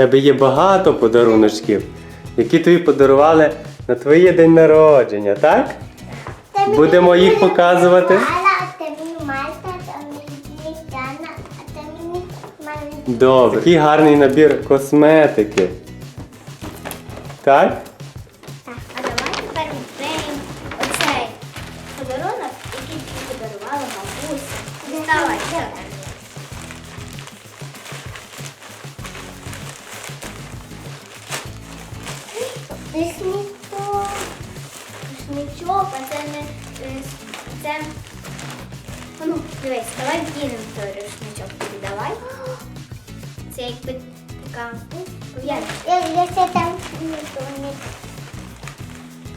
тебе є багато подаруночків, які тобі подарували на твоє день народження, так? Будемо їх показувати? Добре. Який гарний набір косметики. Так, Рушничок, а це не... е, Це... Ну, дивись, давай вдінемо той рушничок. Тобі давай. Це якби така... пов'язка. Я це там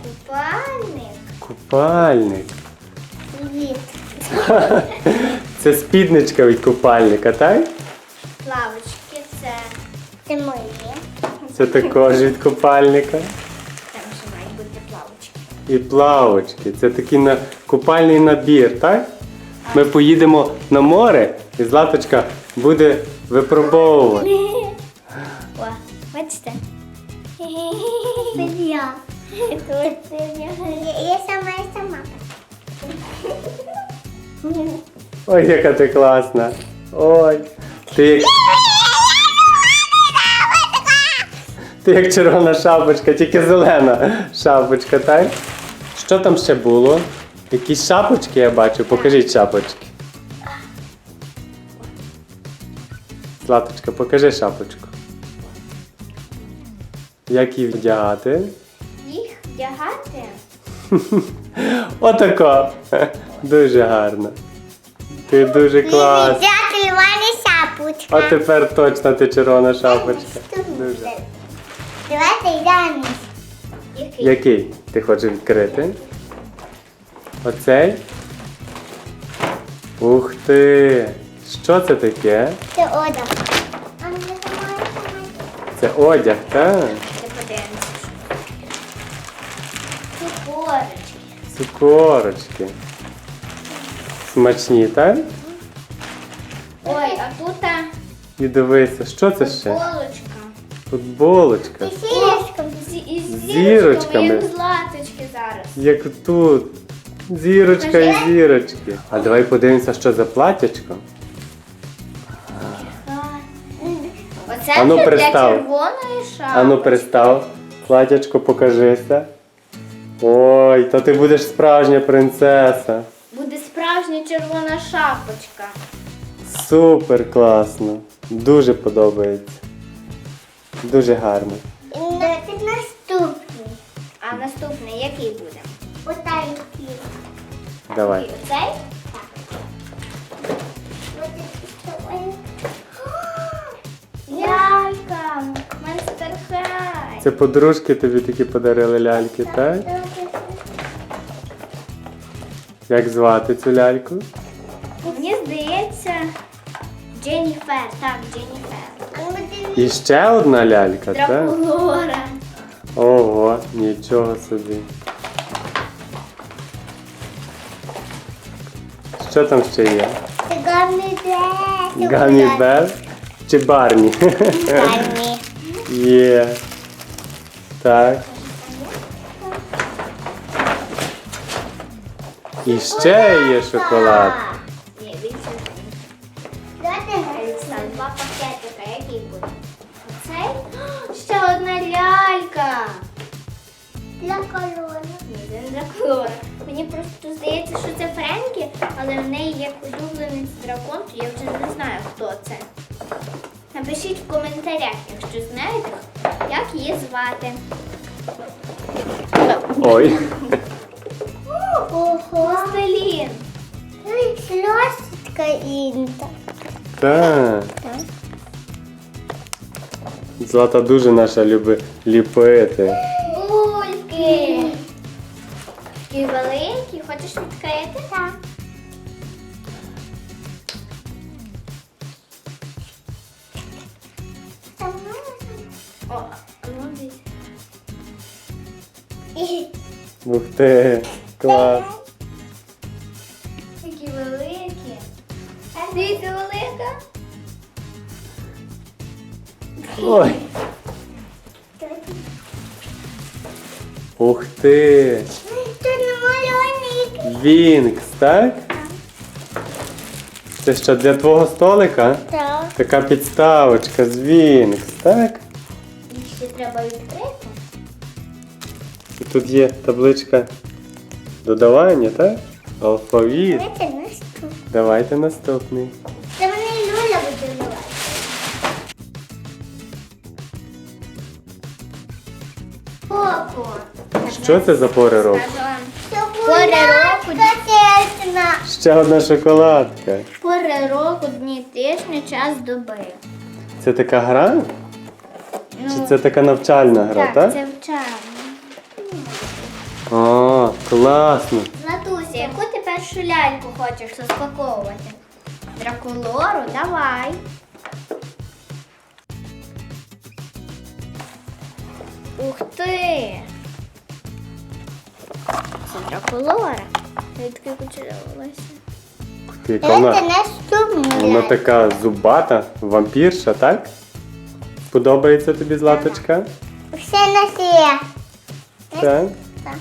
Купальник. Купальник. Привіт. Це спідничка від купальника, так? Плавочки це. Це мої. Це також від купальника. І плавочки. Це такий на... купальний набір, так? Ми поїдемо на море і Златочка буде випробовувати. О, бачите? Це я. Я. Сама, я сама. Ой, яка ти класна. Ой. Ти як... Ти як червона шапочка, тільки зелена шапочка, так? Що там ще було? Якісь шапочки я бачу. Покажіть шапочки. Златочка, покажи шапочку. Як її вдягати? Їх вдягати. Отако. Дуже гарно. Ти дуже класна. А тепер точно ти червона шапочка. Дуже. Давайте йдемо. Який? Який ти хочеш відкрити? Оцей? Ух ти! Що це таке? Це одяг. А не знаю, Це одяг, так? Це подивимося. Цукорочки. Цукорочки. Смачні, так? Ой, а тут І дивися, що це ще? полочка. Футболочка. І Зірочками. Із зірочками. як златочки зараз. Як тут. Зірочка і зірочки. А давай подивимося, що за платячко. Оце Ану, вже для пристав. червоної шапки. Ану, перестав. Платячко, покажися. Ой, то ти будеш справжня принцеса. Буде справжня червона шапочка. Супер класно. Дуже подобається. Дуже гарно. Давайте наступний. А наступний який буде? Отакий. Давай. Оцей? Лялька! Монстер Хай! Це подружки тобі такі подарили ляльки, так? Як звати цю ляльку? Мені здається, Дженніфер. Так, Дженніфер. І ще одна лялька, так? Дракулора. Ого, нічого собі. Що там ще є? Це Гаммі Бел. Гамі Бел чи Барні? Гаммі. Є. Так. І ще є шоколад. Колора. Мені просто здається, що це Френкі, але в неї є улюбленець дракон, то я вже не знаю, хто це. Напишіть в коментарях, якщо знаєте, як її звати. Ой. Ого! Пластилін. Сльосочка інта. Так. Злата дуже наша любить ліпити. Ух ти, клас. Такі великі. А дивіться велика. Ой. Ух ти! Тут намальований. Вінкс, так? Це що для твого столика? Так. Така підставочка з Вінкс, так? І ще треба відкрити. І тут є табличка додавання, так? Алфавіт. Давайте наступ. Давайте наступний. Це вони Люля буде давати. Що це за пори року? Пори року. Ще одна шоколадка. Пори року, дні тижня, час доби. Це така гра? Чи Ну, це така навчальна гра, так, так? це вчасно. О, класно. Златуся, яку ти першу ляльку хочеш розпаковувати? Дракулору, давай. Ух ти! Це дракулора. Я таки почудовалася. Яка вона, наступну вона така зубата, вампірша, так? Подобається тобі златочка? Все на все. Так.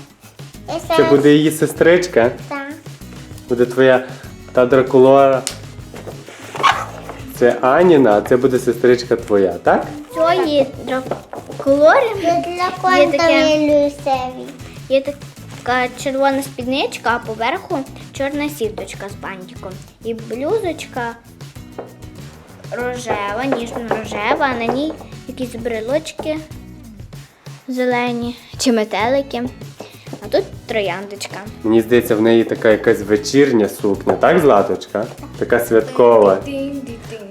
Це буде її сестричка. Так. Буде твоя та дракулора. Це Аніна, а це буде сестричка твоя, так? Цієї дракулори є, таке, є така червона спідничка, а поверху чорна сіточка з бантиком. І блюзочка рожева, ніжно-рожева, а на ній якісь брелочки зелені чи метелики. А тут трояндочка. Мені здається, в неї така якась вечірня сукня, так, Златочка? Така святкова.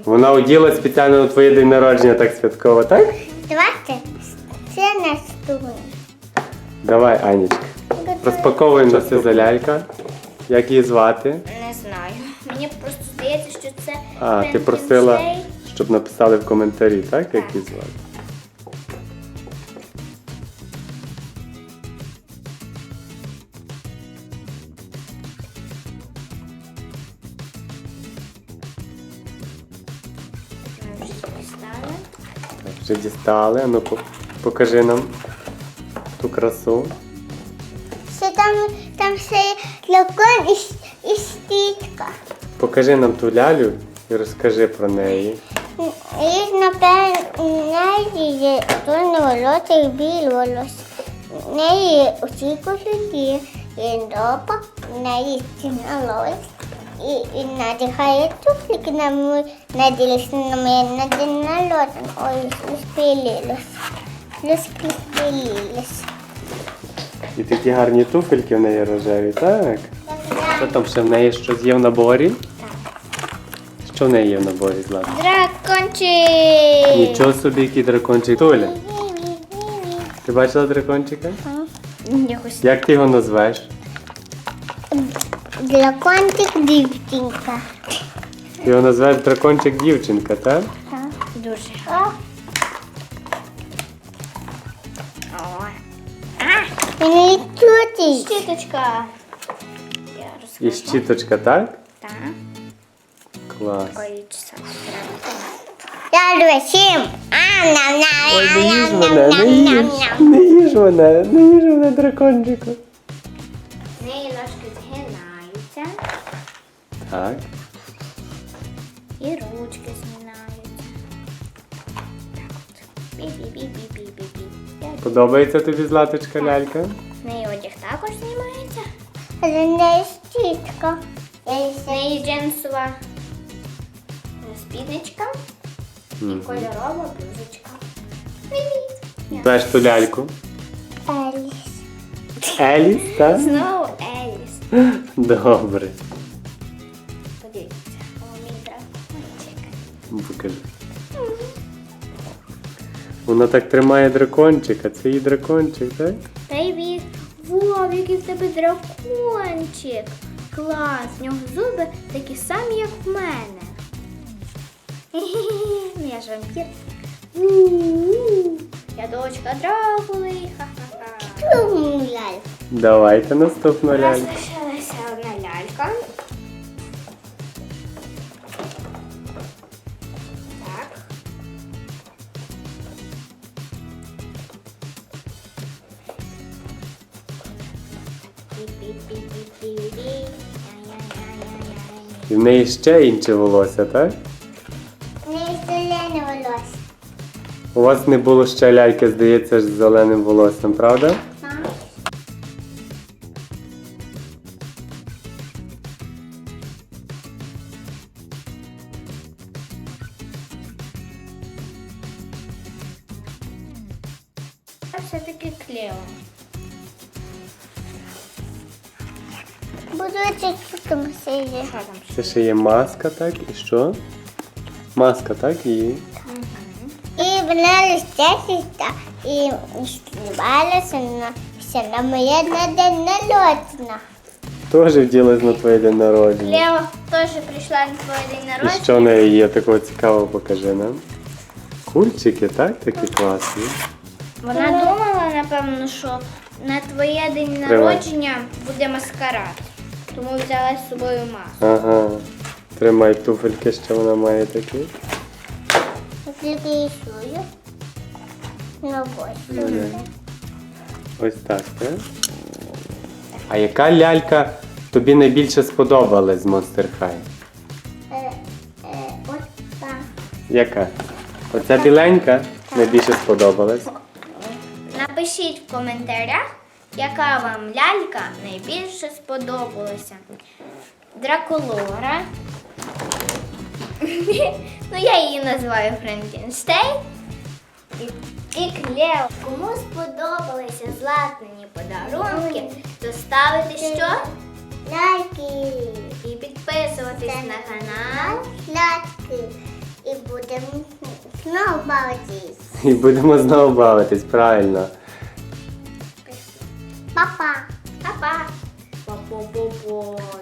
Вона оділа спеціально на твоє день народження так святково, так? Давайте це наступне. Давай, Анічка. Розпаковуємо, це за лялька. Як її звати? Не знаю. Мені просто здається, що це А, ти просила, щоб написали в коментарі, так? Як її звати? Вже дістали. Ну, покажи нам ту красу. Що там, там ще є дракон і, і щітка. Покажи нам ту лялю і розкажи про неї. І, напевно, є чорне волосся і біле волосся. В неї є усі кошики, і допа, в неї стіна лось. На мою, наділися на мене на день народження. Ой, спілилось. Слюзки спілились. І такі гарні туфельки в неї рожеві, так? Що там ще в неї щось є в наборі? Що в неї є в наборі, Злата? Дракончик! Нічого собі, який дракончик. Туля, ти бачила дракончика? Якось Як ти його назвеш? дракончик дівчинка. Ти його назвеш дракончик дівчинка, так? Дуже гарно. Мені чути. Щіточка. Я І щіточка, так? Так. Клас. Количество. Я люблю всім. А, нам, нам, Ой, не їж мене, не їж. Не їж мене, не їж мене дракончику. Неї ножки Згинаються Так. і ручки от. Бі-бі-бі-бі-бі-бі. Подобається тобі златочка лялька? В неї одяг також знімається. Але не щітка. В неї джинсова спідничка і Мгм. кольорова блузочка. Привіт! Знаєш ту ляльку? Еліс. Еліс, так? Знову Еліс. Добре. Подивіться, о, мій дракончик. Покажи. Вона так тримає дракончика. Це її дракончик, так? Привіт! Вау, який в тебе дракончик! Клас! В нього зуби такі самі, як в мене. Я ж вампір. Я дочка Дракули. Ха-ха-ха. Давайте наступну ляльку. І в неї ще інше волосся, так? Не зелене волосся. У вас не було ще ляльки, здається, з зеленим волоссям, правда? Ще є маска, так? І що? Маска, так? І І вона листяться і співалася на все на моє на день народження. теж вділась на твоє день народження. Лева теж прийшла на твій день І народження. що в неї є такого цікавого, покажи нам. Кульчики, так? Такі класні. Вона думала, напевно, що на твоє день народження буде маскарад. Тому взяла з собою маску. Ага. Тримай туфельки, що вона має такі. Тільки рисую. На ось. Ось так, так? А яка лялька тобі найбільше сподобалась з Monster High? Е, е, Ось так. Яка? Оця біленька найбільше сподобалась. Напишіть в коментарях, яка вам лялька найбільше сподобалася. Дракулора. ну, я її називаю Франкенштейн. І, і Клео. Кому сподобалися златні подарунки, то ставити що? Лайки. І підписуватись на канал. Лайки. І будемо знову бавитись. І будемо знову бавитись, правильно. Папа. Папа. Па-па-па-па.